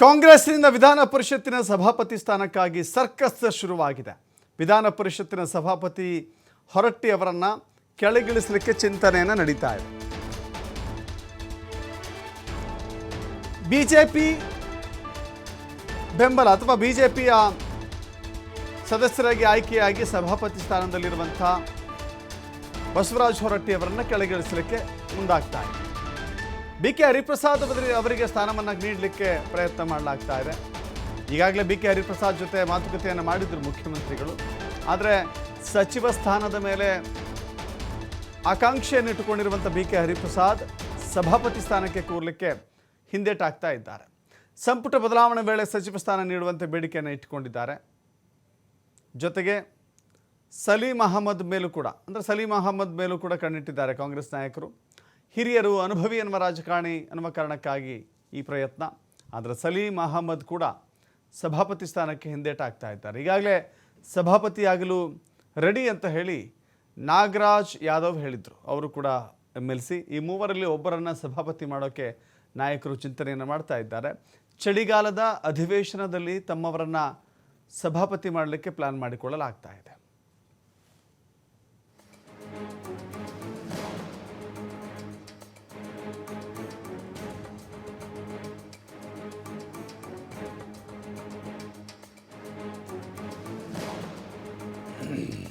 ಕಾಂಗ್ರೆಸ್ನಿಂದ ವಿಧಾನ ಪರಿಷತ್ತಿನ ಸಭಾಪತಿ ಸ್ಥಾನಕ್ಕಾಗಿ ಸರ್ಕಸ್ ಶುರುವಾಗಿದೆ. ವಿಧಾನ ಪರಿಷತ್ತಿನ ಸಭಾಪತಿ ಹೊರಟ್ಟಿ ಅವರನ್ನ ಕೆಳಗಿಳಿಸಲಿಕ್ಕೆ ಚಿಂತನೆಯನ್ನು ನಡೀತಾ ಇದೆ. ಬಿಜೆಪಿ ಬೆಂಬಲ ಅಥವಾ ಬಿಜೆಪಿಯ ಸದಸ್ಯರಾಗಿ ಆಯ್ಕೆಯಾಗಿ ಸಭಾಪತಿ ಸ್ಥಾನದಲ್ಲಿರುವಂಥ ಬಸವರಾಜ್ ಹೊರಟ್ಟಿ ಅವರನ್ನು ಕೆಳಗಿಳಿಸಲಿಕ್ಕೆ ಮುಂದಾಗ್ತಾ ಇದೆ. ಬಿ ಕೆ ಹರಿಪ್ರಸಾದ್ ಬದಲಿ ಅವರಿಗೆ ಸ್ಥಾನವನ್ನು ನೀಡಲಿಕ್ಕೆ ಪ್ರಯತ್ನ ಮಾಡಲಾಗ್ತಾ ಇದೆ. ಈಗಾಗಲೇ ಬಿ ಕೆ ಹರಿಪ್ರಸಾದ್ ಜೊತೆ ಮಾತುಕತೆಯನ್ನು ಮಾಡಿದ್ರು ಮುಖ್ಯಮಂತ್ರಿಗಳು. ಆದರೆ ಸಚಿವ ಸ್ಥಾನದ ಮೇಲೆ ಆಕಾಂಕ್ಷೆಯನ್ನು ಇಟ್ಟುಕೊಂಡಿರುವಂಥ ಬಿ ಕೆ ಹರಿಪ್ರಸಾದ್ ಸಭಾಪತಿ ಸ್ಥಾನಕ್ಕೆ ಕೂರಲಿಕ್ಕೆ ಹಿಂದೇಟಾಗ್ತಾ ಇದ್ದಾರೆ. ಸಂಪುಟ ಬದಲಾವಣೆ ವೇಳೆ ಸಚಿವ ಸ್ಥಾನ ನೀಡುವಂತೆ ಬೇಡಿಕೆಯನ್ನು ಇಟ್ಟುಕೊಂಡಿದ್ದಾರೆ. ಜೊತೆಗೆ ಸಲೀಂ ಅಹಮದ್ ಮೇಲೂ ಕೂಡ, ಅಂದರೆ ಸಲೀಂ ಅಹಮದ್ ಮೇಲೂ ಕೂಡ ಕಣ್ಣಿಟ್ಟಿದ್ದಾರೆ ಕಾಂಗ್ರೆಸ್ ನಾಯಕರು. ಹಿರಿಯರು ಅನುಭವಿ ಎನ್ನುವ ರಾಜಕಾರಣಿ ಅನ್ನುವ ಕಾರಣಕ್ಕಾಗಿ ಈ ಪ್ರಯತ್ನ. ಆದರೆ ಸಲೀಂ ಅಹಮದ್ ಕೂಡ ಸಭಾಪತಿ ಸ್ಥಾನಕ್ಕೆ ಹಿಂದೇಟಾಗ್ತಾ ಇದ್ದಾರೆ. ಈಗಾಗಲೇ ಸಭಾಪತಿಯಾಗಲು ರೆಡಿ ಅಂತ ಹೇಳಿ ನಾಗರಾಜ್ ಯಾದವ್ ಹೇಳಿದರು. ಅವರು ಕೂಡ ಎಂ ಎಲ್ ಸಿ ಈ ಮೂವರಲ್ಲಿ ಒಬ್ಬರನ್ನು ಸಭಾಪತಿ ಮಾಡೋಕ್ಕೆ ನಾಯಕರು ಚಿಂತನೆಯನ್ನು ಮಾಡ್ತಾ ಇದ್ದಾರೆ. ಚಳಿಗಾಲದ ಅಧಿವೇಶನದಲ್ಲಿ ತಮ್ಮವರನ್ನು ಸಭಾಪತಿ ಮಾಡಲಿಕ್ಕೆ ಪ್ಲ್ಯಾನ್ ಮಾಡಿಕೊಳ್ಳಲಾಗ್ತಾ ಇದೆ. Mm-hmm.